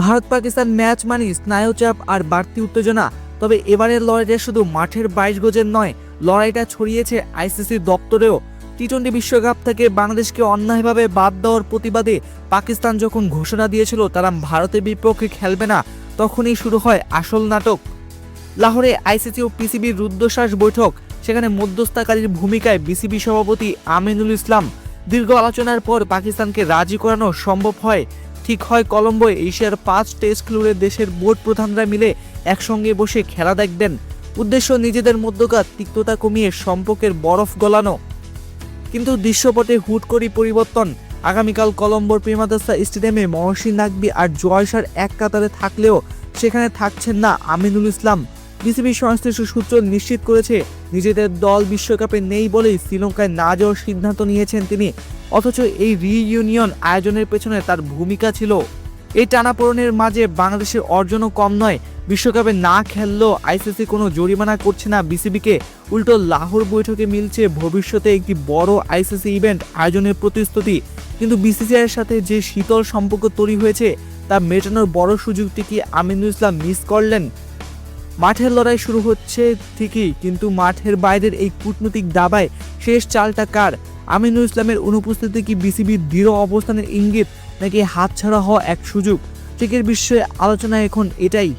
Bharat Pakistan match মানে স্নায়ুচাপ আর বাড়তি উত্তেজনা। তবে এবারের লড়াইটা শুধু মাঠের বাইশ গজের নয়, লড়াইটা ছড়িয়েছে আইসিসি দপ্তরেও। টি টোয়েন্টি বিশ্বকাপ থেকে বাংলাদেশকে অন্যায়ভাবে বাদ দেওয়ার প্রতিবাদে পাকিস্তান যখন ঘোষণা দিয়েছিল তারা ভারতের বিপক্ষে খেলবে না, তখনই শুরু হয় আসল নাটক। লাহোরে আইসিসি ও পিসিবির রুদ্ধশ্বাস বৈঠক, সেখানে মধ্যস্থতাকারীর ভূমিকায় বিসিবি সভাপতি আমিনুল ইসলাম। দীর্ঘ আলোচনার পর পাকিস্তানকে রাজি করানো সম্ভব হয় ঠিক হয় কলম্বোয়, এশিয়ার পাঁচ টেস্ট খেলুড়ে দেশের বোর্ড প্রধানরা মিলে একসঙ্গে বসে খেলা দেখবেন। উদ্দেশ্য নিজেদের মধ্যকার তিক্ততা কমিয়ে সম্পর্কের বরফ গলানো। কিন্তু দৃশ্যপটে হুট করি পরিবর্তন। আগামীকাল কলম্বোর প্রেমাদাসা স্টেডিয়ামে মহর্ষি নাকবি আর জয়সার এক কাতারে থাকলেও সেখানে থাকছেন না আমিনুল ইসলাম। বিসিবি সংশ্লিষ্ট সূত্র নিশ্চিত করেছে, নিজেদের দল বিশ্বকাপে নেই বলেই শ্রীলঙ্কায় না যাওয়ার সিদ্ধান্ত নিয়েছেন তিনি। অথচ এই রিইউনিয়ন আয়োজনের পেছনে তার ভূমিকা ছিল। এই টানাপোড়েনের মাঝে বাংলাদেশের অর্জনও কম নয়। বিশ্বকাপে না খেললেও আইসিসি কোনো জরিমানা করছে না বিসিবিকে। উল্টো লাহোর বৈঠকে মিলছে ভবিষ্যতে একটি বড় আইসিসি ইভেন্ট আয়োজনের প্রতিশ্রুতি। কিন্তু বিসিসিআইয়ের সাথে যে শীতল সম্পর্ক তৈরি হয়েছে, তা মেটানোর বড় সুযোগটি কি আমিনুল ইসলাম মিস করলেন? মাঠের লড়াই শুরু হচ্ছে ঠিকই, কিন্তু মাঠের বাইরের এই কূটনৈতিক দাবায় শেষ চালটা কার? আমিনুল ইসলামের অনুপস্থিতি কি বিসিবির দৃঢ় অবস্থানের ইঙ্গিত নাকি হাতছাড়া হওয়া এক সুযোগ? ক্রিকেট বিশ্বে আলোচনা এখন এটাই।